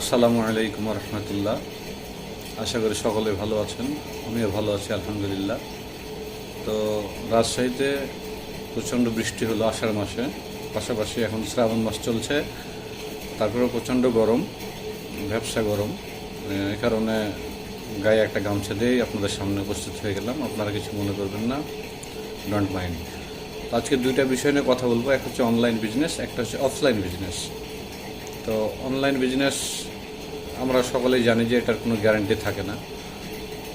আসসালামু আলাইকুম রহমতুল্লাহ আশা করি সকলে ভালো আছেন, আমিও ভালো আছি, আলহামদুলিল্লাহ। তো রাজশাহীতে প্রচণ্ড বৃষ্টি হলো আষাঢ় মাসে, পাশাপাশি এখন শ্রাবণ মাস চলছে, তারপরেও প্রচণ্ড গরম, ব্যবসা গরম। এ কারণে গায়ে একটা গামছা দিয়েই আপনাদের সামনে উপস্থিত হয়ে গেলাম, আপনারা কিছু মনে করবেন না ডোন্ট মাইন্ড আজকে দুইটা বিষয় নিয়ে কথা বলব একটা হচ্ছে অনলাইন বিজনেস একটা হচ্ছে অফলাইন বিজনেস তো অনলাইন বিজনেস আমরা সকলেই জানি যে এটার কোনো গ্যারান্টি থাকে না।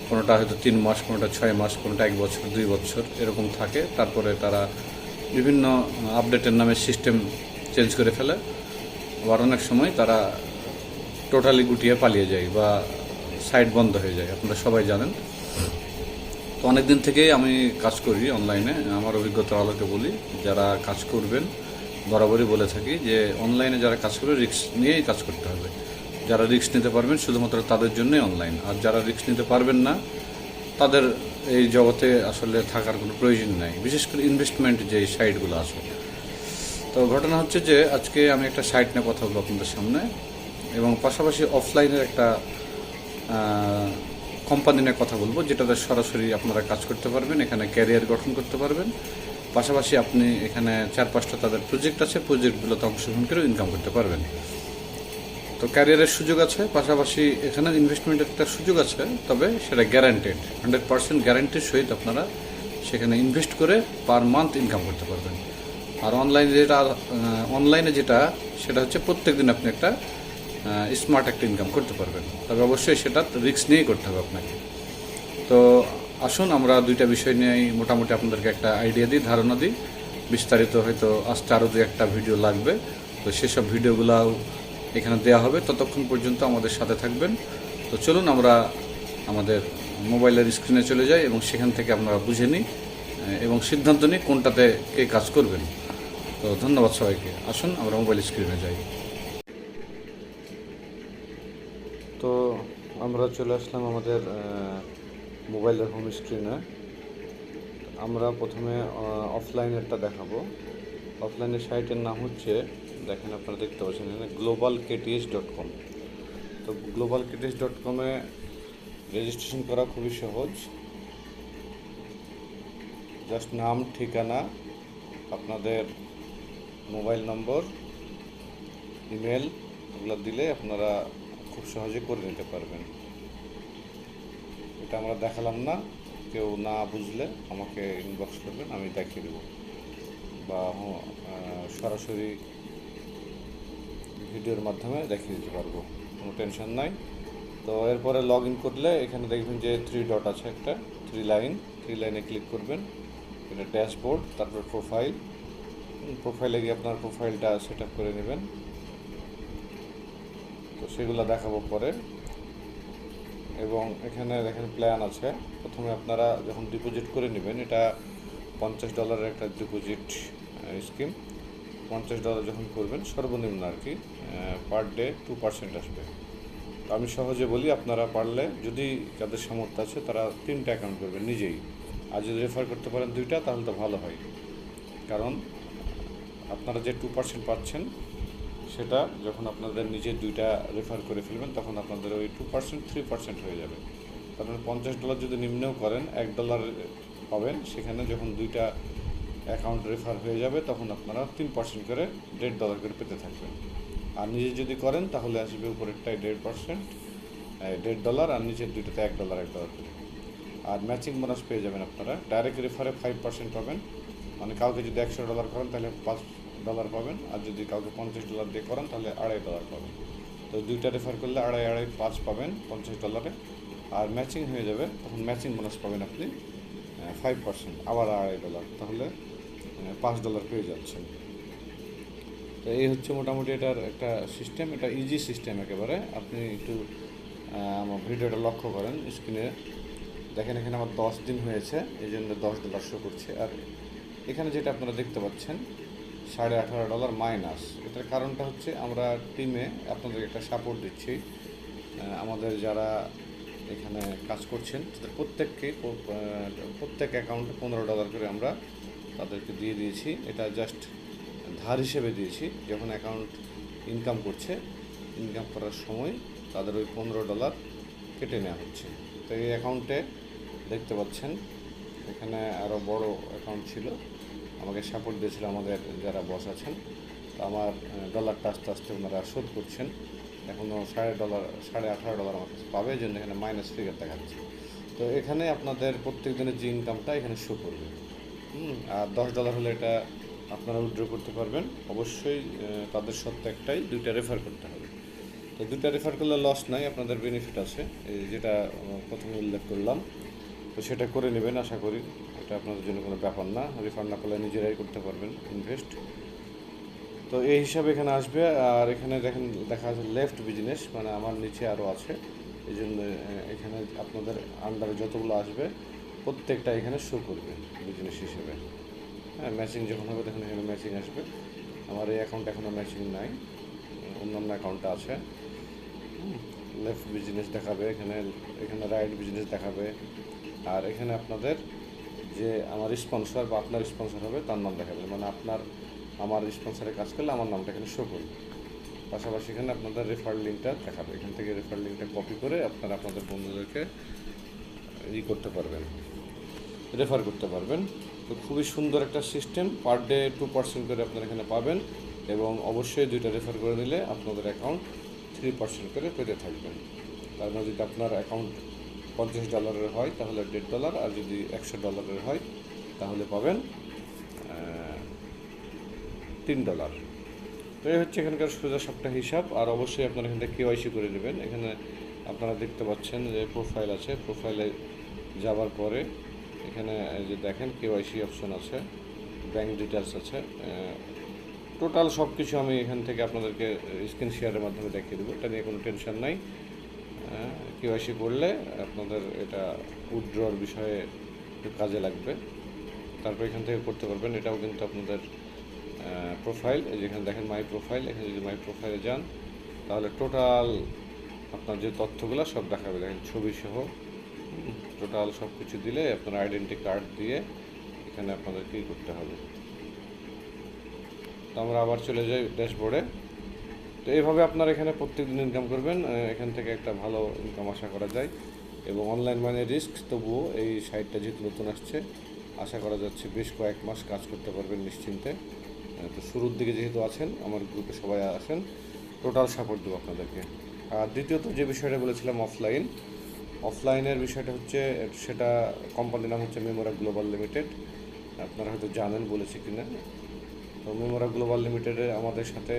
কোনোটা হয়তো তিন মাস, কোনোটা ছয় মাস, কোনোটা এক বছর, দুই বছর এরকম থাকে। তারপরে তারা বিভিন্ন আপডেটের নামে সিস্টেম চেঞ্জ করে ফেলে। আবার অনেক সময় তারা টোটালি গুটিয়ে পালিয়ে যায় বা সাইট বন্ধ হয়ে যায়। আপনারা সবাই জানেন। তো অনেক দিন থেকেই আমি কাজ করি অনলাইনে আমার অভিজ্ঞতার আলোকে বলি, যারা কাজ করবেন বরাবরই বলে থাকি যে অনলাইনে যারা কাজ করবে রিস্ক নিয়েই কাজ করতে হবে। যারা রিস্ক নিতে পারবেন, শুধুমাত্র তাদের জন্যই অনলাইন আর যারা রিস্ক নিতে পারবেন না, তাদের এই জগতে আসলে থাকার কোনো প্রয়োজন নাই। বিশেষ করে ইনভেস্টমেন্ট যে সাইটগুলো আছে। তো ঘটনা হচ্ছে যে, আজকে আমি একটা সাইট নিয়ে কথা বলব আপনাদের সামনে। এবং পাশাপাশি অফলাইনের একটা কোম্পানি নিয়ে কথা বলব, যেটাতে সরাসরি আপনারা কাজ করতে পারবেন, এখানে ক্যারিয়ার গঠন করতে পারবেন। পাশাপাশি আপনি এখানে চার পাঁচটা তাদের প্রজেক্ট আছে প্রজেক্টগুলোতে অংশগ্রহণ করে ইনকাম করতে পারবেন। তো ক্যারিয়ারের সুযোগ আছে, পাশাপাশি এখানে ইনভেস্টমেন্টের একটা সুযোগ আছে, তবে সেটা গ্যারান্টেড হান্ড্রেড পার্সেন্ট গ্যারান্টির সহিত আপনারা সেখানে ইনভেস্ট করে পার মান্থ ইনকাম করতে পারবেন। আর অনলাইনে যেটা অনলাইনে যেটা, সেটা হচ্ছে প্রত্যেক দিন আপনি একটা স্মার্ট একটা ইনকাম করতে পারবেন। তবে অবশ্যই সেটা রিস্ক নিয়েই করতে হবে আপনাকে। তো আসুন, আমরা দুইটা বিষয় নিয়েই মোটামুটি আপনাদেরকে একটা আইডিয়া দিই, ধারণা দিই। বিস্তারিত হয়তো আসতে আরও দু একটা ভিডিও লাগবে। তো সেসব ভিডিওগুলাও এখানে দেওয়া হবে। ততক্ষণ পর্যন্ত আমাদের সাথে থাকবেন। তো চলুন, আমরা আমাদের মোবাইলের স্ক্রিনে চলে যাই এবং সেখান থেকে আপনারা বুঝে নিই এবং সিদ্ধান্ত নিই কোনটাতে কে কাজ করবেন। তো ধন্যবাদ সবাইকে। আসুন, আমরা মোবাইল স্ক্রিনে যাই। তো আমরা চলে আসলাম আমাদের মোবাইলের হোম স্ক্রিনে আমরা প্রথমে অফলাইনেরটা দেখাবো। অফলাইনের সাইটের নাম হচ্ছে, দেখেন আপনারা দেখতে পাচ্ছেন এখানে গ্লোবাল কেটিএস ডট কম তো গ্লোবাল কেটিএস ডট কমে রেজিস্ট্রেশন করা খুবই সহজ। জাস্ট নাম, ঠিকানা, আপনাদের মোবাইল নম্বর ইমেল এগুলো দিলে আপনারা খুব সহজে করে নিতে পারবেন। এটা আমরা দেখালাম না। কেউ না বুঝলে আমাকে ইনবক্স করবেন, আমি দেখিয়ে দেবো। বা সরাসরি ভিডিওর মাধ্যমে দেখিয়ে দিতে পারব। কোনো টেনশন নাই। তো এরপরে লগ ইন করলে এখানে দেখবেন যে থ্রি ডট আছে একটা থ্রি লাইন থ্রি লাইনে ক্লিক করবেন। এটা ড্যাশবোর্ড তারপর প্রোফাইল প্রোফাইলে গিয়ে আপনার প্রোফাইলটা সেট করে নেবেন। তো সেগুলো দেখাবো পরে। এবং এখানে দেখেন প্ল্যান আছে। প্রথমে আপনারা যখন ডিপোজিট করে নেবেন, এটা পঞ্চাশ ডলারের একটা ডিপোজিট স্কিম পঞ্চাশ ডলার যখন করবেন, সর্বনিম্ন আর কি পার ডে টু পার্সেন্ট আসবে। তো আমি সহজে বলি, আপনারা পারলে যদি যাদের সামর্থ্য আছে, তারা তিনটা অ্যাকাউন্ট করবেন নিজেই। আর যদি রেফার করতে পারেন দুইটা, তাহলে তো ভালো হয়। কারণ আপনারা যে টু পার্সেন্ট পাচ্ছেন সেটা যখন আপনাদের নিজের দুইটা রেফার করে ফেলবেন, তখন আপনাদের ওই টু পার্সেন্ট থ্রি পার্সেন্ট হয়ে যাবে। কারণ পঞ্চাশ ডলার যদি নিম্নেও করেন, এক ডলার পাবেন, সেখানে যখন দুইটা অ্যাকাউন্ট রেফার হয়ে যাবে, তখন আপনারা তিন পার্সেন্ট করে দেড় ডলার করে পেতে থাকবেন। আর নিজে যদি করেন, তাহলে আসবে উপরেরটায় দেড় পার্সেন্ট দেড় ডলার আর নিচের দুইটাতে এক ডলার এক ডলার করে। আর ম্যাচিং বোনাস পেয়ে যাবেন আপনারা। ডাইরেক্ট রেফারে ফাইভ পার্সেন্ট পাবেন। মানে কাউকে যদি একশো ডলার করেন, তাহলে পাঁচ ডলার পাবেন। আর যদি কাউকে পঞ্চাশ ডলার দিয়ে করেন, তাহলে আড়াই ডলার পাবেন। তো দুইটা রেফার করলে আড়াই আড়াই, পাঁচ পাবেন পঞ্চাশ ডলারে আর ম্যাচিং হয়ে যাবে, তখন ম্যাচিং বোনাস পাবেন আপনি ফাইভ পার্সেন্ট আবার আড়াই ডলার তাহলে পাঁচ ডলার পেয়ে যাচ্ছেন। তো এই হচ্ছে মোটামুটি এটার একটা সিস্টেম এটা ইজি সিস্টেম একেবারে। আপনি একটু আমার ভিডিওটা লক্ষ্য করেন স্ক্রিনে দেখেন, এখানে আমার দশ দিন হয়েছে, এই জন্য দশ ডলার শো করছে। আর এখানে যেটা আপনারা দেখতে পাচ্ছেন সাড়ে আঠারো ডলার মাইনাস। এটার কারণটা হচ্ছে আমরা টিমে আপনাদের একটা সাপোর্ট দিচ্ছি। আমাদের যারা এখানে কাজ করছেন, তাদের প্রত্যেককে প্রত্যেক অ্যাকাউন্টে পনেরো ডলার করে আমরা তাদেরকে দিয়ে দিয়েছি। এটা জাস্ট ধার হিসেবে দিয়েছি। যখন অ্যাকাউন্ট ইনকাম করছে ইনকাম করার সময় তাদের ওই পনেরো ডলার কেটে নেওয়া হচ্ছে। তো এই অ্যাকাউন্টে দেখতে পাচ্ছেন, এখানে আরও বড় অ্যাকাউন্ট ছিল। আমাকে সাপোর্ট দিয়েছিল আমাদের যারা বস আছেন। তো আমার ডলারটা আস্তে আস্তে ওনারা শোধ করছেন। এখনও সাড়ে ডলার সাড়ে আঠারো ডলার আমার কাছে পাবে জন্য এখানে মাইনাস ফিগার দেখাচ্ছে। তো এখানে আপনাদের প্রত্যেক দিনের যে ইনকামটা এখানে শো করবে। আর দশ ডলার হলে এটা আপনারা উইথড্র করতে পারবেন। অবশ্যই তাদের সত্য একটাই, দুইটা রেফার করতে হবে। তো দুইটা রেফার করলে লস নাই, আপনাদের বেনিফিট আছে। এই যেটা প্রথমে উল্লেখ করলাম, তো সেটা করে নেবেন, আশা করি। এটা আপনাদের জন্য কোনো ব্যাপার না। রিফান্ড না করলে নিজেরাই করতে পারবেন ইনভেস্ট তো এই হিসাবে এখানে আসবে। আর এখানে দেখেন, দেখা যাচ্ছে লেফট বিজনেস মানে আমার নিচে আরও আছে। এই জন্য এখানে আপনাদের আন্ডারে যতগুলো আসবে, প্রত্যেকটা এখানে শো করবে বিজনেস হিসেবে। হ্যাঁ ম্যাচিং যখন হবে তখন এখানে ম্যাচিং আসবে। আমার এই অ্যাকাউন্ট এখনও ম্যাচিং নাই। অন্যান্য অ্যাকাউন্টটা আছে। লেফট বিজনেস দেখাবে, এখানে এখানে রাইট বিজনেস দেখাবে। আর এখানে আপনাদের যে আমার স্পন্সর বা আপনার স্পন্সর হবে, তার নাম দেখাবে মানে আপনার, আমার স্পন্সরে কাজ করলে আমার নামটা এখানে শো করবে। পাশাপাশি এখানে আপনাদের রেফার লিঙ্কটা দেখাবে। এখান থেকে রেফার লিঙ্কটা কপি করে আপনারা আপনাদের বন্ধুদেরকে ই করতে পারবেন রেফার করতে পারবেন। তো খুবই সুন্দর একটা system per day two percent করে আপনারা এখানে পাবেন এবং অবশ্যই দুইটা রেফার করে নিলে আপনাদের অ্যাকাউন্ট থ্রি পার্সেন্ট করে পেতে থাকবেন। তার মানে যদি আপনার অ্যাকাউন্ট পঞ্চাশ ডলারের হয়, তাহলে দেড় ডলার, আর যদি একশো ডলারের হয়, তাহলে পাবেন তিন ডলার। তো এই হচ্ছে এখানকার সোজা সবটা হিসাব, আর অবশ্যই আপনারা এখান থেকে কেওয়াইসি করে নেবেন। এখানে আপনারা দেখতে পাচ্ছেন যে প্রোফাইল আছে প্রোফাইলে যাওয়ার পরে এখানে যে দেখেন কেওয়াইসি অপশন আছে ব্যাংক ডিটেলস আছে টোটাল সব কিছু আমি এখান থেকে আপনাদেরকে স্ক্রিন শেয়ারের মাধ্যমে দেখিয়ে দেবো। এটা নিয়ে কোনো টেনশন নাই। কেওয়াইসি করলে আপনাদের এটা উইথড্রর বিষয়ে একটু কাজে লাগবে। তারপর এখান থেকে করতে পারবেন, এটাও কিন্তু আপনাদের প্রোফাইল যেখানে দেখেন মাই প্রোফাইল এখানে যদি মাই প্রোফাইলে যান, তাহলে টোটাল আপনার যে তথ্যগুলো সব দেখাবে। দেখেন ছবি সহ টোটাল সব কিছু দিলে আপনার আইডেন্টি কার্ড দিয়ে এখানে আপনাদের কী করতে হবে। তো আমরা আবার চলে যাই ড্যাশবোর্ডে তো এইভাবে আপনারা এখানে প্রত্যেক দিন ইনকাম করবেন এখান থেকে একটা ভালো ইনকাম আশা করা যায়। এবং অনলাইন মানে রিস্ক তবুও এই সাইটটা যেহেতু নতুন আসছে, আশা করা যাচ্ছে বেশ কয়েক মাস কাজ করতে পারবেন নিশ্চিন্তে। তো শুরুর দিকে যেহেতু আছেন, আমার গ্রুপে সবাই আসেন টোটাল সাপোর্ট দেবো আপনাদেরকে। আর দ্বিতীয়ত যে বিষয়টা বলেছিলাম অফলাইন অফলাইনের বিষয়টা হচ্ছে, সেটা কোম্পানির নাম হচ্ছে মেমোরা গ্লোবাল লিমিটেড আপনারা হয়তো জানেন, বলেছি কিনা? তো মেমোরা গ্লোবাল লিমিটেডে আমাদের সাথে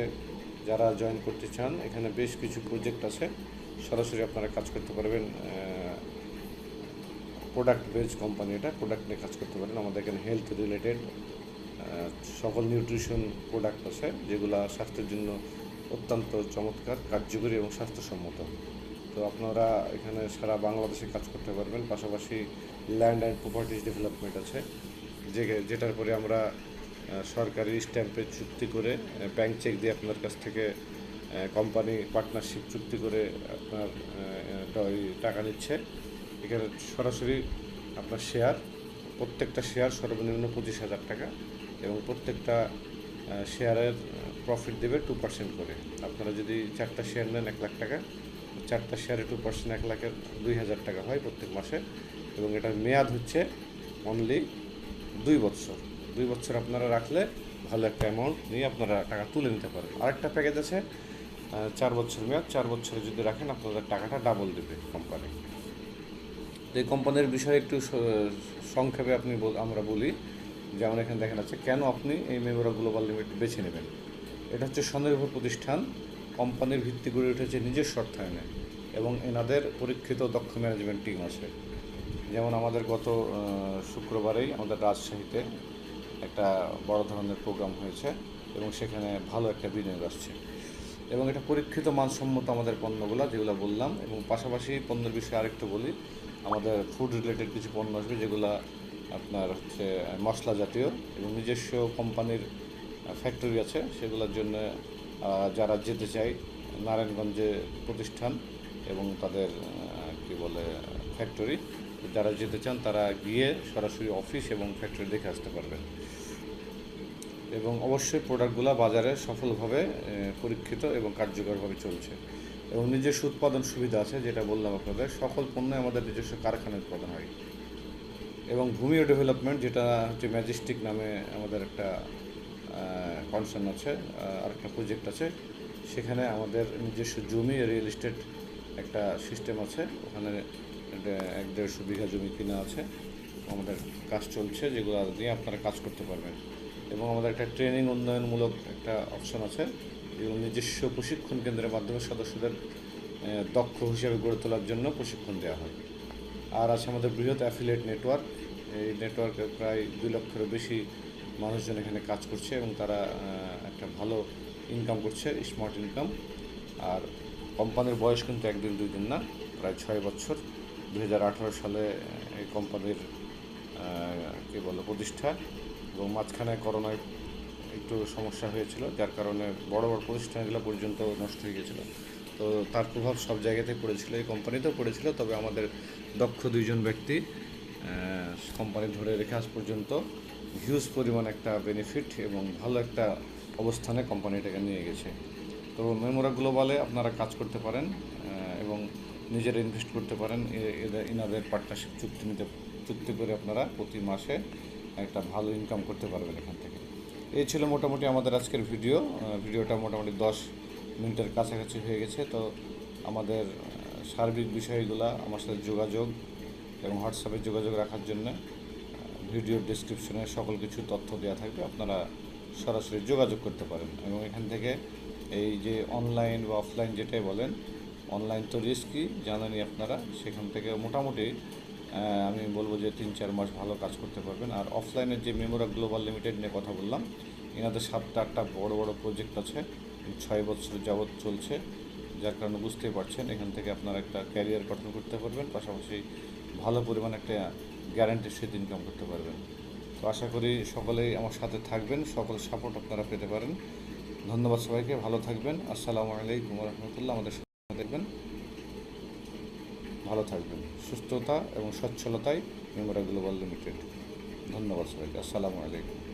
যারা জয়েন করতে চান, এখানে বেশ কিছু প্রজেক্ট আছে। সরাসরি আপনারা কাজ করতে পারবেন প্রোডাক্ট বেজ কোম্পানি এটা প্রোডাক্ট নিয়ে কাজ করতে পারেন। আমাদের এখানে হেলথ রিলেটেড সকল নিউট্রিশন প্রোডাক্ট আছে, যেগুলো স্বাস্থ্যের জন্য অত্যন্ত চমৎকার, কার্যকরী এবং স্বাস্থ্যসম্মত। তো আপনারা এখানে সারা বাংলাদেশে কাজ করতে পারবেন। পাশাপাশি ল্যান্ড অ্যান্ড প্রপার্টিজ ডেভেলপমেন্ট আছে। যে যেটার পরে আমরা সরকারি স্ট্যাম্পে চুক্তি করে ব্যাংক চেক দিয়ে আপনার কাছ থেকে কোম্পানি পার্টনারশিপ চুক্তি করে আপনার টাকা নিচ্ছে। এখানে সরাসরি আপনার শেয়ার প্রত্যেকটা শেয়ার সর্বনিম্ন পঁচিশ হাজার টাকা এবং প্রত্যেকটা শেয়ারের প্রফিট দেবে টু পার্সেন্ট করে। আপনারা যদি চারটা শেয়ার নেন এক লাখ টাকা, চারটা শেয়ারে টু পার্সেন্ট এক লাখের দুই হাজার টাকা হয় প্রত্যেক মাসে এবং এটার মেয়াদ হচ্ছে অনলি দুই বছর। দুই বছর আপনারা রাখলে ভালো একটা অ্যামাউন্ট নিয়ে আপনারা টাকা তুলে নিতে পারেন আরেকটা প্যাকেজ আছে চার বছর মেয়াদ, চার বছরে যদি রাখেন আপনাদের টাকাটা ডাবল দেবে কোম্পানি তো এই কোম্পানির বিষয়ে একটু সংক্ষেপে আপনি আমরা বলি, যেমন এখানে দেখা যাচ্ছে, কেন আপনি এই মেমোরা গ্লোবাল লিমিটেড বেছে নেবেন? এটা হচ্ছে স্বনির্ভর প্রতিষ্ঠান, কোম্পানির ভিত্তি গড়ে উঠেছে নিজস্ব অর্থায়নে এবং এনাদের পরীক্ষিত দক্ষ ম্যানেজমেন্ট টিম আছে। যেমন আমাদের গত শুক্রবারেই আমাদের রাজশাহীতে একটা বড় ধরনের প্রোগ্রাম হয়েছে এবং সেখানে ভালো একটা বিনিয়োগ আসছে। এবং এটা পরীক্ষিত মানসম্মত আমাদের পণ্যগুলো যেগুলো বললাম এবং পাশাপাশি পণ্যের বিষয়ে আরেকটু বলি, আমাদের ফুড রিলেটেড কিছু পণ্য আসবে যেগুলো আপনার হচ্ছে মশলা জাতীয় এবং নিজস্ব কোম্পানির ফ্যাক্টরি আছে, সেগুলোর জন্য যারা যেতে চায়, নারায়ণগঞ্জে প্রতিষ্ঠান এবং তাদের কি বলে ফ্যাক্টরি যারা যেতে চান তারা গিয়ে সরাসরি অফিস এবং ফ্যাক্টরি দেখে আসতে পারবেন। এবং অবশ্যই প্রোডাক্টগুলো বাজারে সফলভাবে পরীক্ষিত এবং কার্যকরভাবে চলছে। এবং নিজস্ব উৎপাদন সুবিধা আছে যেটা বললাম আপনাদের। সকল পণ্য আমাদের নিজস্ব কারখানায় উৎপাদন হয়। এবং ভূমিও ডেভেলপমেন্ট যেটা হচ্ছে ম্যাজেস্টিক নামে আমাদের একটা কনসার্ন আছে আহ, আরেকটা প্রজেক্ট আছে। সেখানে আমাদের নিজস্ব জমি রিয়েল এস্টেট একটা সিস্টেম আছে। ওখানে একটা এক দেড়শো বিঘা জমি কিনা আছে। আমাদের কাজ চলছে যেগুলো দিয়ে আপনারা কাজ করতে পারবেন। এবং আমাদের একটা ট্রেনিং উন্নয়নমূলক একটা অপশন আছে। এবং নিজস্ব প্রশিক্ষণ কেন্দ্রের মাধ্যমে সদস্যদের দক্ষ হিসেবে গড়ে তোলার জন্য প্রশিক্ষণ দেওয়া হয়। আর আছে আমাদের বৃহৎ অ্যাফিলিয়েট নেটওয়ার্ক এই নেটওয়ার্কে প্রায় দুই লক্ষেরও বেশি মানুষজন এখানে কাজ করছে এবং তারা একটা ভালো ইনকাম করছে স্মার্ট ইনকাম আর কোম্পানির বয়স কিন্তু একদিন, দুই দিন না, প্রায় ছয় বছর। দু হাজার আঠারো সালে এই কোম্পানির কী বলো, প্রতিষ্ঠা। এবং মাঝখানে করোনায় একটু সমস্যা হয়েছিল, যার কারণে বড় বড় প্রতিষ্ঠানগুলো পর্যন্ত নষ্ট হয়ে গেছিল। তো তার প্রভাব সব জায়গাতেই পড়েছিল, এই কোম্পানিতেও পড়েছিল, তবে আমাদের দক্ষ দুইজন ব্যক্তি কোম্পানি ধরে রেখে আজ পর্যন্ত হিউজ পরিমাণ একটা বেনিফিট এবং ভালো একটা অবস্থানে কোম্পানিটাকে নিয়ে গেছে। তো মেমোরা গ্লোবালে আপনারা কাজ করতে পারেন এবং নিজেরা ইনভেস্ট করতে পারেন এদের, ইনাদের পার্টনারশিপ চুক্তি নিতে, চুক্তি করে আপনারা প্রতি মাসে একটা ভালো ইনকাম করতে পারবেন এখান থেকে। এই ছিল মোটামুটি আমাদের আজকের ভিডিও ভিডিওটা মোটামুটি দশ মিনিটের কাছাকাছি হয়ে গেছে। তো আমাদের সার্বিক বিষয়গুলো, আমার সাথে যোগাযোগ এবং হোয়াটসঅ্যাপে যোগাযোগ রাখার জন্য ভিডিও ডিসক্রিপশনে সকল কিছু তথ্য দেওয়া থাকবে। আপনারা সরাসরি যোগাযোগ করতে পারেন। এবং এখান থেকে এই যে অনলাইন বা অফলাইন যেটাই বলেন অনলাইন তো রিস্কই জানেনই আপনারা। সেখান থেকে মোটামুটি আমি বলব যে তিন চার মাস ভালো কাজ করতে পারবেন। আর অফলাইনের যে মেমোরা গ্লোবাল লিমিটেড নিয়ে কথা বললাম, এনাদের সাতটা আটটা বড় বড় প্রজেক্ট আছে ছয় বছর যাবৎ চলছে। যার কারণে বুঝতেই পারছেন, এখান থেকে আপনারা একটা ক্যারিয়ার গঠন করতে পারবেন, পাশাপাশি ভালো পরিমাণ একটা গ্যারান্টির সহিত ইনকাম করতে পারবেন। তো আশা করি সকলেই আমার সাথে থাকবেন, সকল সাপোর্ট আপনারা পেতে পারেন। ধন্যবাদ সবাইকে, ভালো থাকবেন। আসসালামু আলাইকুম রহমতুল্লাহ। আমাদের সাথে দেখবেন ভালো থাকবেন। সুস্থতা এবং সচ্ছলতাই মেমোরা গ্লোবাল লিমিটেড। ধন্যবাদ সবাইকে। আসসালামু আলাইকুম।